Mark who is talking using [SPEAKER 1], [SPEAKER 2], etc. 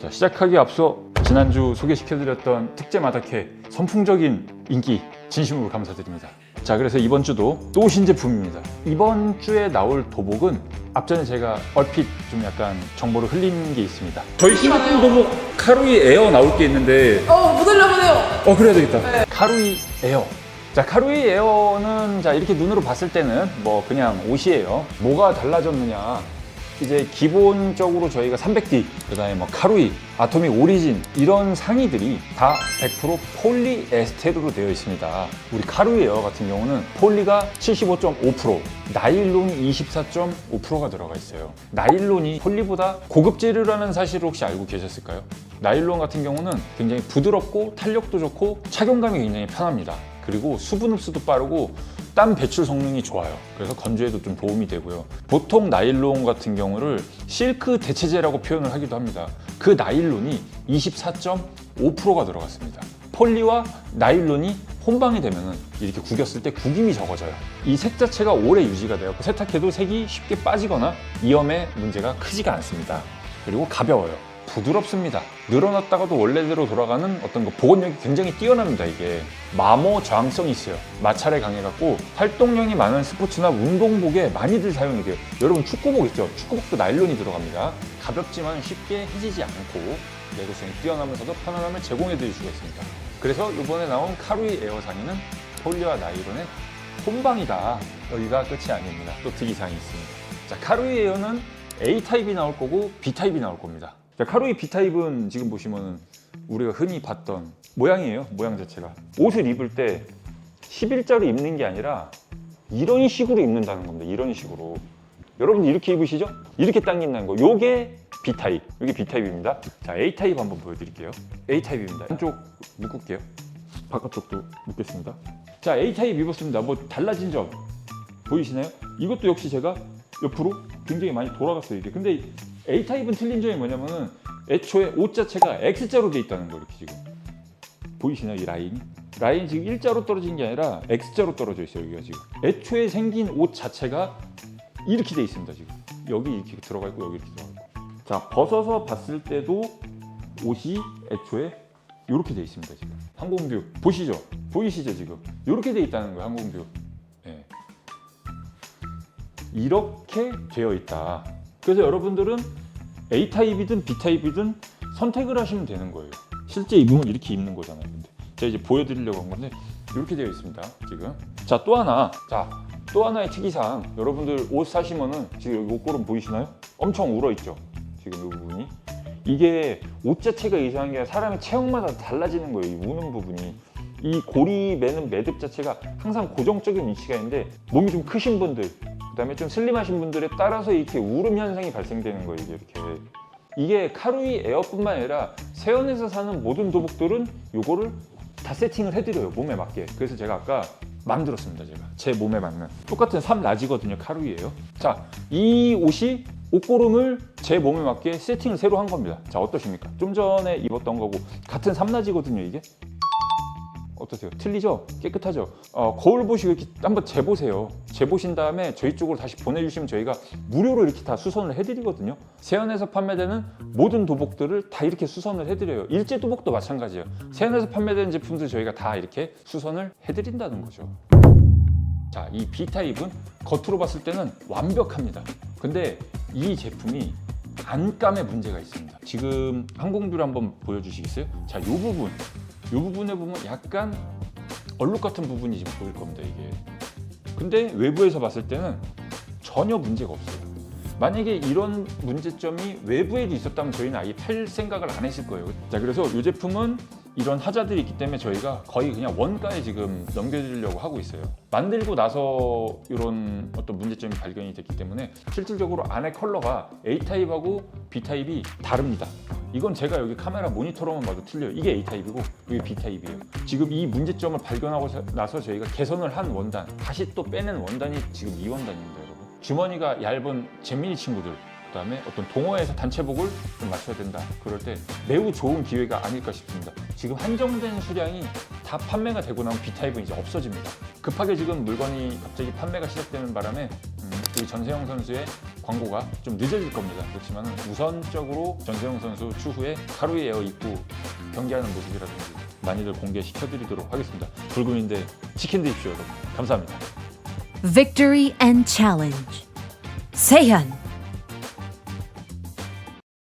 [SPEAKER 1] 자, 시작하기 앞서 지난주 소개시켜드렸던 특제 마다케 선풍적인 인기 진심으로 감사드립니다. 자, 그래서 이번 주도 또 신제품입니다. 이번 주에 나올 도복은 앞전에 제가 얼핏 좀 약간 정보를 흘린 게 있습니다. 저희 신제품 도복 카루이 에어 나올 게 있는데
[SPEAKER 2] 어, 못 올려보네요.
[SPEAKER 1] 어 그래야 되겠다. 카루이 에어. 자 카루이 에어는 자 이렇게 눈으로 봤을 때는 뭐 그냥 옷이에요. 뭐가 달라졌느냐? 이제 기본적으로 저희가 300D, 그다음에 뭐 카루이, 아토믹 오리진 이런 상의들이 다 100% 폴리에스테르로 되어 있습니다. 우리 카루이 에어 같은 경우는 폴리가 75.5%, 나일론이 24.5%가 들어가 있어요. 나일론이 폴리보다 고급 재료라는 사실을 혹시 알고 계셨을까요? 나일론 같은 경우는 굉장히 부드럽고 탄력도 좋고 착용감이 굉장히 편합니다. 그리고 수분 흡수도 빠르고 땀 배출 성능이 좋아요. 그래서 건조에도 좀 도움이 되고요. 보통 나일론 같은 경우를 실크 대체제라고 표현을 하기도 합니다. 그 나일론이 24.5%가 들어갔습니다. 폴리와 나일론이 혼방이 되면은 이렇게 구겼을 때 구김이 적어져요. 이 색 자체가 오래 유지가 되고 세탁해도 색이 쉽게 빠지거나 이염의 문제가 크지가 않습니다. 그리고 가벼워요. 부드럽습니다. 늘어났다가도 원래대로 돌아가는 어떤 그 복원력이 굉장히 뛰어납니다. 이게 마모 저항성이 있어요. 마찰에 강해갖고 활동량이 많은 스포츠나 운동복에 많이들 사용이 돼요. 여러분 축구복 있죠? 축구복도 나일론이 들어갑니다. 가볍지만 쉽게 해지지 않고 내구성이 뛰어나면서도 편안함을 제공해드릴 수가 있습니다. 그래서 이번에 나온 카루이 에어 상의는 폴리와 나일론의 혼방이다. 여기가 끝이 아닙니다. 또 특이사항이 있습니다. 자, 카루이 에어는 A 타입이 나올 거고 B 타입이 나올 겁니다. 자, 카루이 B 타입은 지금 보시면은 우리가 흔히 봤던 모양이에요. 모양 자체가 옷을 입을 때 11자로 입는 게 아니라 이런 식으로 입는다는 겁니다. 이런 식으로. 여러분 이렇게 입으시죠? 이렇게 당긴다는 거. 요게 B 타입. 요게 B 타입입니다. 자, A 타입 한번 보여드릴게요. A 타입입니다. 한쪽 묶을게요. 바깥쪽도 묶겠습니다. 자, A 타입 입었습니다. 뭐 달라진 점 보이시나요? 이것도 역시 제가 옆으로 굉장히 많이 돌아갔어요. 이게. 근데 A 타입은 틀린 점이 뭐냐면은 애초에 옷 자체가 X자로 돼 있다는 거 이렇게 지금 보이시나요? 이 라인이? 라인이 지금 일자로 떨어진 게 아니라 X자로 떨어져 있어요. 여기가 지금. 애초에 생긴 옷 자체가 이렇게 돼 있습니다. 지금 여기 이렇게 들어가 있고 여기 이렇게 들어가 있고. 자 벗어서 봤을 때도 옷이 애초에 이렇게 돼 있습니다. 지금 항공뷰 보시죠? 보이시죠 지금? 이렇게 돼 있다는 거예요. 항공뷰. 예. 이렇게 되어 있다. 그래서 여러분들은 A 타입이든 B 타입이든 선택을 하시면 되는 거예요. 실제 입으면 이렇게 입는 거잖아요. 근데 제가 이제 보여드리려고 한 건데 이렇게 되어 있습니다. 지금. 자 또 하나. 자 또 하나의 특이사항. 여러분들 옷 사시면은 지금 여기 옷고름 보이시나요? 엄청 울어 있죠. 지금 이 부분이. 이게 옷 자체가 이상한 게 사람의 체형마다 달라지는 거예요. 이 우는 부분이. 이 고리 매는 매듭 자체가 항상 고정적인 위치가 있는데 몸이 좀 크신 분들 그다음에 좀 슬림하신 분들에 따라서 이렇게 울음 현상이 발생되는 거예요. 이게 이렇게 이게 카루이 에어뿐만 아니라 세연에서 사는 모든 도복들은 요거를 다 세팅을 해드려요 몸에 맞게. 그래서 제가 아까 만들었습니다. 제가 제 몸에 맞는 똑같은 3 라지거든요. 카루이에요. 자, 이 옷이 옷고름을 제 몸에 맞게 세팅을 새로 한 겁니다. 자, 어떠십니까? 좀 전에 입었던 거고 같은 3 라지거든요. 이게. 어떠세요? 틀리죠? 깨끗하죠? 어, 거울 보시고 이렇게 한번 재보세요. 재보신 다음에 저희 쪽으로 다시 보내주시면 저희가 무료로 이렇게 다 수선을 해드리거든요. 세안에서 판매되는 모든 도복들을 다 이렇게 수선을 해드려요. 일제 도복도 마찬가지예요. 세안에서 판매되는 제품들 저희가 다 이렇게 수선을 해드린다는 거죠. 자, 이 B타입은 겉으로 봤을 때는 완벽합니다. 근데 이 제품이 안감에 문제가 있습니다. 지금 항공뷰를 한번 보여주시겠어요? 자, 이 부분, 이 부분에 보면 약간 얼룩 같은 부분이 지금 보일 겁니다, 이게. 근데 외부에서 봤을 때는 전혀 문제가 없어요. 만약에 이런 문제점이 외부에도 있었다면 저희는 아예 팔 생각을 안 했을 거예요. 자, 그래서 이 제품은 이런 하자들이 있기 때문에 저희가 거의 그냥 원가에 지금 넘겨드리려고 하고 있어요. 만들고 나서 이런 어떤 문제점이 발견이 됐기 때문에 실질적으로 안에 컬러가 A 타입하고 B 타입이 다릅니다. 이건 제가 여기 카메라 모니터로만 봐도 틀려요. 이게 A 타입이고 이게 B 타입이에요. 지금 이 문제점을 발견하고 나서 저희가 개선을 한 원단, 다시 또 빼낸 원단이 지금 이 원단입니다, 여러분. 주머니가 얇은 잼민이 친구들, 그다음에 어떤 동호회에서 단체복을 좀 맞춰야 된다. 그럴 때 매우 좋은 기회가 아닐까 싶습니다. 지금 한정된 수량이 다 판매가 되고 나면 B 타입은 이제 없어집니다. 급하게 지금 물건이 갑자기 판매가 시작되는 바람에 음, 우리 전세영 선수의 광고가 좀 늦어질 겁니다. 그렇지만 우선적으로 전세영 선수 추후에 가루이 에어 입고 경기하는 모습이라든지 많이들 공개시켜드리도록 하겠습니다. 불금인데 치킨 드십시오, 여러분. 감사합니다.
[SPEAKER 2] Victory and challenge. Seihan